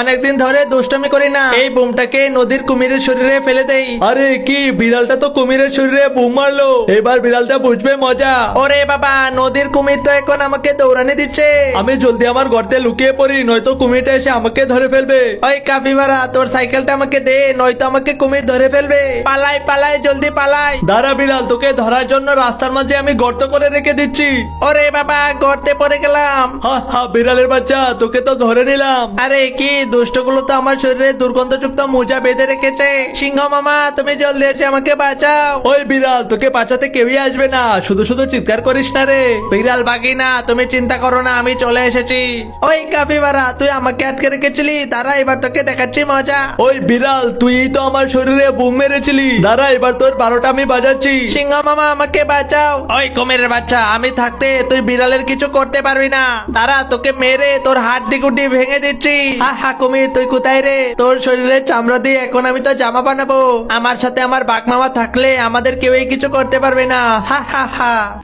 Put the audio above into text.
অনেকদিন ধরে দুষ্টমি করি না। এই বুমটাকে নদীর কুমিরের শরীরে ফেলে দেই। আরে কি বিড়ালটা তো কুমিরের শরীরে বুম মারলো। এবার বিড়ালটা বুঝবে মজা। ওরে বাবা নদীর কুমির তো এখন আমাকে দৌড়ানি দিচ্ছে। আমি জলদি আমার গর্তে লুকিয়ে পড়ি নয়তো কুমিরটা এসে আমাকে ধরে ফেলবে। ওই কাপিবারা তোর সাইকেলটা আমাকে দে নয়তো আমাকে কুমির ধরে ফেলবে। পালাই পালাই জলদি পালাই। দাঁড়া বিড়াল তোকে ধরার জন্য রাস্তার মাঝে আমি গর্ত করে রেখে দিচ্ছি। ওরে বাবা গর্তে পড়ে গেলাম। হা হা বিড়ালের বাচ্চা তোকে তো ধরে নিলাম। আরে কি দুষ্টগুলো তো আমার শরীরে দুর্গন্ধযুক্ত মোজা বেঁধে রেখেছে। সিংহ মামা, তুমি জলদি এসে আমাকে বাঁচাও। ওই বিড়াল, তোকে বাঁচাতে কেউই আসবে না। শুধু শুধু চিৎকার করিস না রে। বিড়াল বাকি না তুমি চিন্তা করো না, আমি চলে এসেছি। ওই কাপিবারা তুই আমাকে আটকে রেখেছিলি। তারা এবার তোকে দেখাচ্ছি মজা। ওই বিড়াল তুই তো আমার শরীরে বুম মেরেছিলি। দাঁড়া, এবার তোর বারোটা আমি বাজাচ্ছি। সিংহ মামা, আমাকে বাঁচাও। ওই কুমিরের বাচ্চা, আমি থাকতে তুই বিড়ালের কিছু করতে পারবি না। তারা তোকে মেরে তোর হাড্ডি গুড্ডি ভেঙে দিচ্ছি। হা হা কুমির, তুই কোথায় রে? তোর শরীরের চামড়া দিয়ে এখন আমি তো জামা বানাবো। আমার সাথে আমার বাঘ মামা থাকলে আমাদের কেউই কিছু করতে পারবে না। হা হা হা।